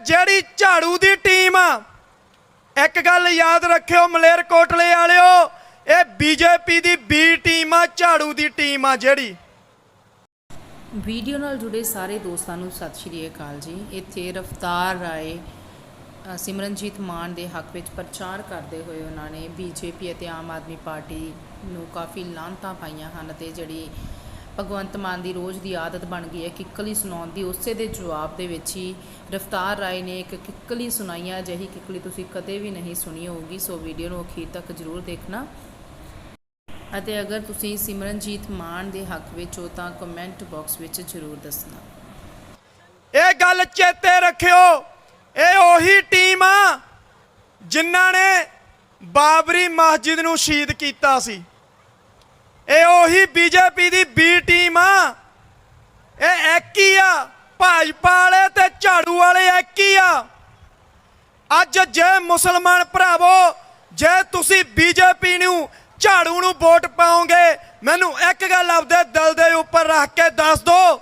ਜਿਹੜੀ ਝਾੜੂ ਦੀ ਟੀਮ ਆ, ਇੱਕ ਗੱਲ ਯਾਦ ਰੱਖਿਓ ਮਲੇਰ ਕੋਟਲੇ ਵਾਲਿਓ, ਇਹ ਬੀਜੇਪੀ ਦੀ ਬੀ ਟੀਮ ਆ, ਝਾੜੂ ਦੀ ਟੀਮ ਆ ਜਿਹੜੀ। ਵੀਡੀਓ ਨਾਲ ਜੁੜੇ ਸਾਰੇ ਦੋਸਤਾਂ ਨੂੰ ਸਤਿ ਸ਼੍ਰੀ ਅਕਾਲ ਜੀ। ਇੱਥੇ ਰਫਤਾਰ ਰਾਏ ਸਿਮਰਨਜੀਤ ਮਾਨ ਦੇ ਹੱਕ ਵਿੱਚ ਪ੍ਰਚਾਰ ਕਰਦੇ ਹੋਏ ਉਹਨਾਂ ਨੇ ਬੀਜੇਪੀ ਅਤੇ ਆਮ ਆਦਮੀ ਪਾਰਟੀ ਨੂੰ ਕਾਫੀ ਲਾਂਤਾਂ ਪਾਈਆਂ ਹਨ ਅਤੇ ਜਿਹੜੀ ਭਗਵੰਤ ਮਾਨ ਦੀ ਰੋਜ਼ ਦੀ ਆਦਤ ਬਣ ਗਈ ਹੈ। ਕਿੱਕਲੀ ਸੁਣਾਉਣ ਦੀ ਉਸੇ ਦੇ ਜਵਾਬ ਦੇ ਵਿੱਚ ਹੀ ਰਫਤਾਰ ਰਾਏ ਨੇ ਇੱਕ ਕਿੱਕਲੀ ਸੁਣਾਈਆਂ ਅਜਿਹੀ ਕਿੱਕਲੀ ਤੁਸੀਂ ਕਦੇ ਵੀ ਨਹੀਂ ਸੁਣੀ ਹੋਊਗੀ, ਸੋ ਵੀਡੀਓ ਨੂੰ ਅਖੀਰ ਤੱਕ ਜ਼ਰੂਰ ਦੇਖਣਾ। ਅਤੇ ਅਗਰ ਤੁਸੀਂ ਸਿਮਰਨਜੀਤ ਮਾਨ ਦੇ ਹੱਕ ਵਿੱਚ ਹੋ ਤਾਂ ਕਮੈਂਟ ਬਾਕਸ ਵਿੱਚ ਜ਼ਰੂਰ ਦੱਸਣਾ। ਇਹ ਗੱਲ ਚੇਤੇ ਰੱਖਿਓ, ਇਹ ਉਹੀ ਟੀਮ ਆ ਜਿਨ੍ਹਾਂ ਨੇ ਬਾਬਰੀ ਮਸਜਿਦ ਨੂੰ ਸ਼ਹੀਦ ਕੀਤਾ ਸੀ। ਇਹ ਉਹੀ ਬੀਜੇਪੀ ਦੀ ਬੀ ਟੀਮ ਆ। ਇਹ ਇੱਕ ਹੀ ਆ। ਭਾਜਪਾ ਵਾਲੇ ਤੇ ਝਾੜੂ ਵਾਲੇ ਇੱਕ ਹੀ ਆ। ਅੱਜ ਜੇ ਮੁਸਲਮਾਨ ਭਰਾਵੋ, ਜੇ ਤੁਸੀਂ ਬੀਜੇਪੀ ਨੂੰ, ਝਾੜੂ ਨੂੰ ਵੋਟ ਪਾਓਗੇ, ਮੈਨੂੰ ਇੱਕ ਗੱਲ ਆਪਦੇ ਦਿਲ ਦੇ ਉੱਪਰ ਰੱਖ ਕੇ ਦੱਸ ਦਿਓ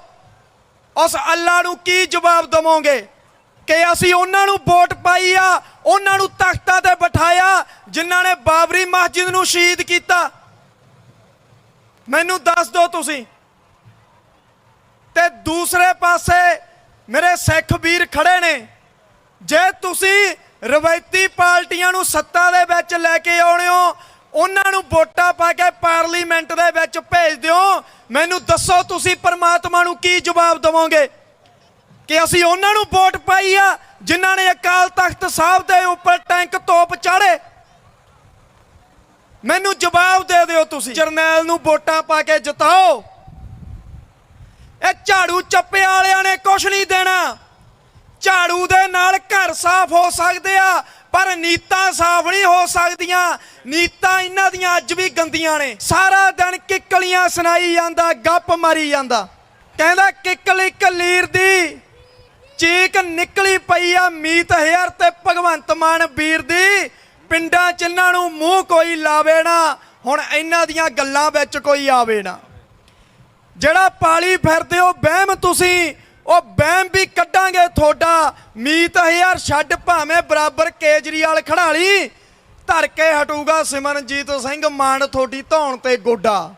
ਉਸ ਅੱਲਾ ਨੂੰ ਕੀ ਜਵਾਬ ਦਵੋਗੇ? ਕਿ ਅਸੀਂ ਉਹਨਾਂ ਨੂੰ ਵੋਟ ਪਾਈ ਆ, ਉਹਨਾਂ ਨੂੰ ਤਖਤਾਂ ਤੇ ਬਿਠਾਇਆ, ਜਿਨ੍ਹਾਂ ਨੇ ਬਾਬਰੀ ਮਸਜਿਦ ਨੂੰ ਸ਼ਹੀਦ ਕੀਤਾ। ਮੈਨੂੰ ਦੱਸ ਦਿਓ ਤੁਸੀਂ। ਤੇ ਦੂਸਰੇ ਪਾਸੇ ਮੇਰੇ ਸਿੱਖ ਵੀਰ ਖੜੇ ਨੇ। ਜੇ ਤੁਸੀਂ ਰਵਾਇਤੀ ਪਾਰਟੀਆਂ ਨੂੰ ਸੱਤਾ ਦੇ ਵਿੱਚ ਲੈ ਕੇ ਆਉਣੇ ਹੋ, ਉਹਨਾਂ ਨੂੰ ਵੋਟਾਂ ਪਾ ਕੇ ਪਾਰਲੀਮੈਂਟ ਦੇ ਵਿੱਚ ਭੇਜ ਦਿਓ। ਮੈਨੂੰ ਦੱਸੋ ਤੁਸੀਂ ਪਰਮਾਤਮਾ ਨੂੰ ਕੀ ਜਵਾਬ ਦਵੋਗੇ? ਕਿ ਅਸੀਂ ਉਹਨਾਂ ਨੂੰ ਵੋਟ ਪਾਈ ਆ, ਜਿਨ੍ਹਾਂ ਨੇ ਅਕਾਲ ਤਖਤ ਸਾਹਿਬ ਦੇ ਉੱਪਰ ਮੈਨੂੰ ਜਵਾਬ ਦੇ ਦਿਓ ਤੁਸੀਂ। ਜਰਨੈਲ ਨੂੰ ਵੋਟਾਂ ਪਾ ਕੇ ਜਿਤਾਓ। ਇਹ ਝਾੜੂ ਚੱਪੇ ਵਾਲਿਆਂ ਨੇ ਕੁਝ ਨਹੀਂ ਦੇਣਾ। ਝਾੜੂ ਦੇ ਨਾਲ ਘਰ ਸਾਫ਼ ਹੋ ਸਕਦੇ ਆ, ਪਰ ਨੀਤਾਂ ਸਾਫ਼ ਨਹੀਂ ਹੋ ਸਕਦੀਆਂ। ਨੀਤਾਂ ਇਹਨਾਂ ਦੀਆਂ ਅੱਜ ਵੀ ਗੰਦੀਆਂ ਨੇ। ਸਾਰਾ ਦਿਨ ਕਿੱਕਲੀਆਂ ਸੁਣਾਈ ਜਾਂਦਾ, ਗੱਪ ਮਾਰੀ ਜਾਂਦਾ। ਕਹਿੰਦਾ ਕਿੱਕਲੀ ਕਲੀਰ ਦੀ ਚੀਕ ਨਿਕਲੀ ਪਈ ਆ ਮੀਤ ਹੇਅਰ ਤੇ ਭਗਵੰਤ ਮਾਨ ਵੀਰ ਦੀ। ਪਿੰਡਾਂ ਚ ਇਹਨਾਂ ਨੂੰ ਮੂੰਹ ਕੋਈ ਲਾਵੇ ਨਾ ਹੁਣ ਇਹਨਾਂ ਦੀਆਂ ਗੱਲਾਂ ਵਿੱਚ ਕੋਈ ਆਵੇ ਨਾ। ਜਿਹੜਾ ਪਾਲੀ ਫਿਰਦੇ ਹੋ ਵਹਿਮ ਤੁਸੀਂ ਉਹ ਵਹਿਮ ਵੀ ਕੱਢਾਂਗੇ ਤੁਹਾਡਾ। ਮੀਤ ਹਜ਼ਾਰ ਛੱਡ ਭਾਵੇਂ ਬਰਾਬਰ ਕੇਜਰੀਵਾਲ ਖੜਾਲੀ ਧਰ ਕੇ ਹਟੂਗਾ ਸਿਮਰਨਜੀਤ ਸਿੰਘ ਮਾਨ ਤੁਹਾਡੀ ਧੌਣ ਤੇ ਗੋਡਾ।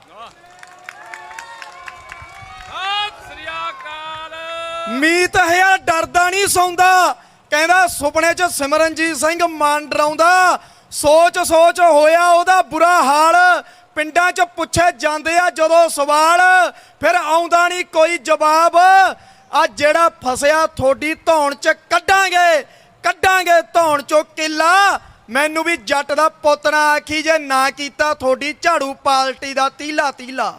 ਮੀਤ ਹਜ਼ਾਰ ਡਰਦਾ ਨਹੀਂ ਸੌਂਦਾ। ਕਹਿੰਦਾ ਸੁਪਨੇ 'ਚ ਸਿਮਰਨਜੀਤ ਸਿੰਘ ਮਾਨ ਡਰਾਉਂਦਾ। ਸੋਚ ਸੋਚ ਹੋਇਆ ਉਹਦਾ ਬੁਰਾ ਹਾਲ। ਪਿੰਡਾਂ 'ਚ ਪੁੱਛੇ ਜਾਂਦੇ ਆ ਜਦੋਂ ਸਵਾਲ। ਫਿਰ ਆਉਂਦਾ ਨਹੀਂ ਕੋਈ ਜਵਾਬ। ਆ ਜਿਹੜਾ ਫਸਿਆ ਤੁਹਾਡੀ ਧੌਣ 'ਚ ਕੱਢਾਂਗੇ। ਕੱਢਾਂਗੇ ਧੌਣ 'ਚੋਂ ਕਿੱਲਾ। ਮੈਨੂੰ ਵੀ ਜੱਟ ਦਾ ਪੁੱਤ ਨਾ ਆਖੀ ਜੇ ਨਾ ਕੀਤਾ ਤੁਹਾਡੀ ਝਾੜੂ ਪਾਰਟੀ ਦਾ ਤੀਲਾ ਤੀਲਾ।